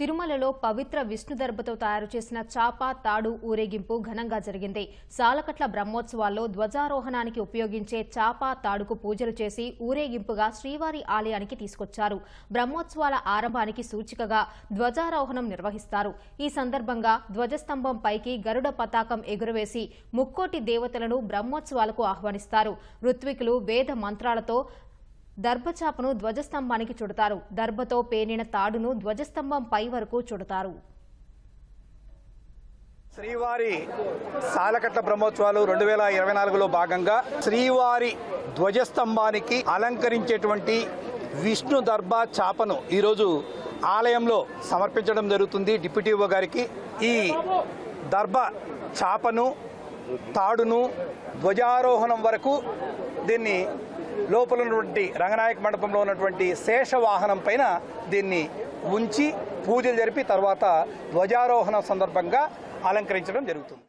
తిరుమలలో పవిత్ర విష్ణు దర్భతో తయారు చేసిన చాప తాడు ఊరేగింపు ఘనంగా జరిగింది. సాలకట్ల బ్రహ్మోత్సవాల్లో ధ్వజారోహణానికి ఉపయోగించే చాప తాడుకు పూజలు చేసి ఊరేగింపుగా శ్రీవారి ఆలయానికి తీసుకొచ్చారు. బ్రహ్మోత్సవాల ఆరంభానికి సూచికగా ధ్వజారోహణం నిర్వహిస్తారు. ఈ సందర్భంగా ధ్వజస్తంభం పైకి గరుడ పతాకం ఎగురవేసి ముక్కోటి దేవతలను బ్రహ్మోత్సవాలకు ఆహ్వానిస్తారు. ఋత్వికులు వేద మంత్రాలతో దర్భచాపను ధ్వజస్తంభానికి చుడతారు. దర్భతో పేనిన తాడును ధ్వజస్తంభం పై వరకు చుడతారు. శ్రీవారి సాలకట్ల బ్రహ్మోత్సవాలు రెండు వేల ఇరవై నాలుగులో భాగంగా శ్రీవారి ధ్వజస్తంభానికి అలంకరించేటువంటి విష్ణు దర్భా చాపను ఈరోజు ఆలయంలో సమర్పించడం జరుగుతుంది డిప్యూటీ ఓ గారికి. ఈ దర్భ చాపను తాడును ధ్వజారోహణం వరకు దీన్ని లోపల ఉన్నటువంటి రంగనాయక మండపంలో ఉన్నటువంటి శేష వాహనం పైన దీన్ని ఉంచి పూజలు జరిపి తర్వాత ధ్వజారోహణ సందర్భంగా అలంకరించడం జరుగుతుంది.